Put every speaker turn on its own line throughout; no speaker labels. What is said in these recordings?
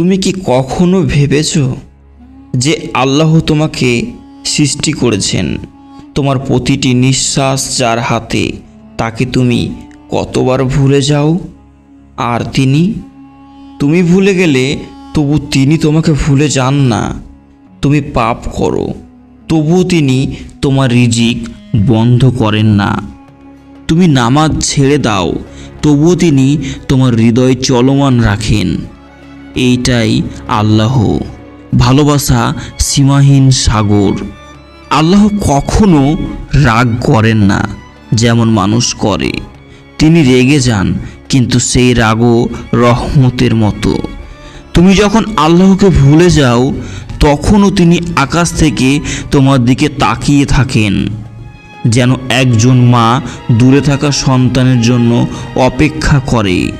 তুমি কি কখনো ভেবেছ যে আল্লাহ তোমাকে সৃষ্টি করেছেন? তোমার প্রতিটি নিঃশ্বাস যার হাতে, তাকে তুমি কতবার ভুলে যাও? আর তিনি? তুমি ভুলে গেলে তবু তিনি তোমাকে ভুলে যান না। তুমি পাপ করো তবুও তিনি তোমার রিজিক বন্ধ করেন না। তুমি নামাজ ছেড়ে দাও তবুও তিনি তোমার হৃদয় চলমান রাখেন। এইটাই আল্লাহ। ভালোবাসা সীমাহীন সাগর। আল্লাহ কখনো রাগ করেন না, যেমন মানুষ করে। তিনি রেগে যান, কিন্তু সেই রাগও রহমতের মতো। তুমি যখন আল্লাহকে ভুলে যাও, তখনও তিনি আকাশ থেকে তোমার দিকে তাকিয়ে থাকেন। যেন একজন মা দূরে থাকা সন্তানের জন্য অপেক্ষা করে।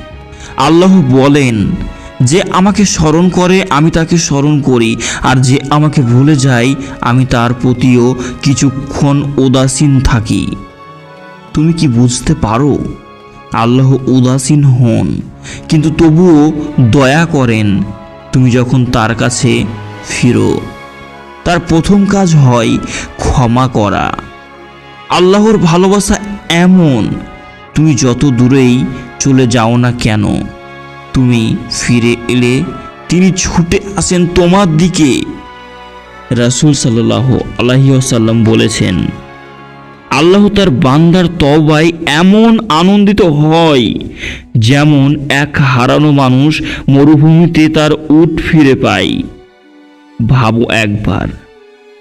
আল্লাহ বলেন যে আমাকে স্মরণ করে, আমি তাকে স্মরণ করি। আর যে আমাকে ভুলে যায়, আমি তার প্রতিও কিছুক্ষণ উদাসীন থাকি। তুমি কি বুঝতে পারো? আল্লাহ উদাসীন হন, কিন্তু তবুও দয়া করেন। তুমি যখন তার কাছে ফিরো, তার প্রথম কাজ হয় ক্ষমা করা। আল্লাহর ভালোবাসা এমন, তুমি যত দূরেই চলে যাও না কেন তুমি ফিরে এলে তিনি ছুটে আসেন তোমার দিকে। রাসুল সাল্লাহ আলহিসাল্লাম বলেছেন, আল্লাহ তার বান্দার তবায় এমন আনন্দিত হয় যেমন এক হারানো মানুষ মরুভূমিতে তার উট ফিরে পায়। ভাবো একবার,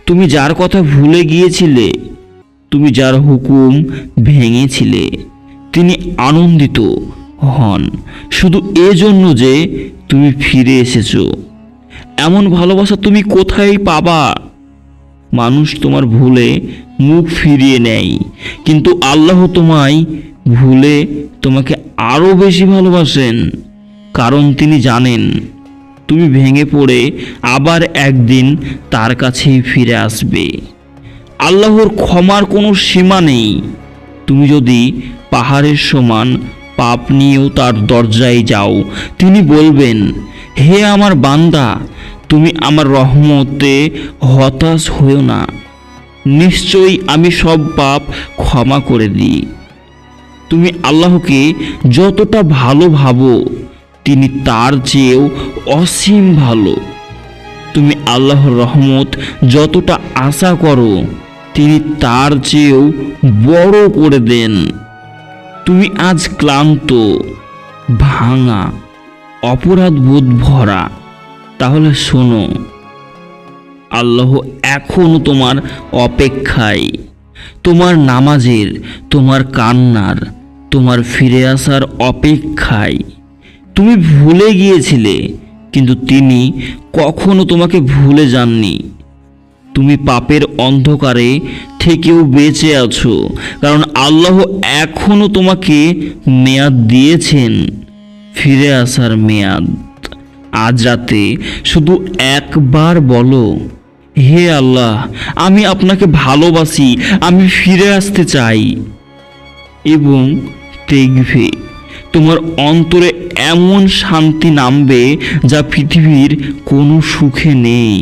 তুমি যার কথা ভুলে গিয়েছিলে, তুমি যার হুকুম ভেঙেছিলে, তিনি আনন্দিত হন। শুধু এজন্য যে তুমি ফিরে এসেছ। এমন ভালোবাসা তুমি কোথায় পাবা? মানুষ তোমার ভুলে মুখ ফিরিয়ে নেয়। কিন্তু আল্লাহ তোমায় ভুলে তোমাকে আরও বেশি ভালোবাসেন। কারণ তিনি জানেন, তুমি ভেঙে পড়ে আবার একদিন তার কাছেই ফিরে আসবে। আল্লাহর ক্ষমার কোনো সীমা নেই। তুমি যদি পাহাড়ের সমান পাপ নিয়েও তার দরজায় যাও। তিনি বলবেন, হে আমার বান্দা, তুমি আমার রহমতে হতাশ হয়েও না। নিশ্চয়ই আমি সব পাপ ক্ষমা করে দিই। তুমি আল্লাহকে যতটা ভালো ভাবো, তিনি তার চেয়েও অসীম ভালো। তুমি আল্লাহর রহমত যতটা আশা করো, তিনি তার চেয়েও বড় করে দেন। তুমি আজ ক্লান্ত, ভাঙা, অপরাধ বোধ ভরা, তাহলে শোনো, আল্লাহ এখনও তোমার অপেক্ষায়। তোমার নামাজের, তোমার কান্নার, তোমার ফিরে আসার অপেক্ষায়। তুমি ভুলে গিয়েছিলে, কিন্তু তিনি কখনো তোমাকে ভুলে যাননি। তুমি পাপের অন্ধকারে থেকেও বেঁচে আছো, কারণ আল্লাহ এখনও তোমাকে মেয়াদ দিয়েছেন ফিরে আসার মেয়াদ। আজ রাতে শুধু একবার বলো, হে আল্লাহ, আমি আপনাকে ভালোবাসি, আমি ফিরে আসতে চাই। এবং দেখবে, তোমার অন্তরে এমন শান্তি নামবে যা পৃথিবীর কোনো সুখে নেই।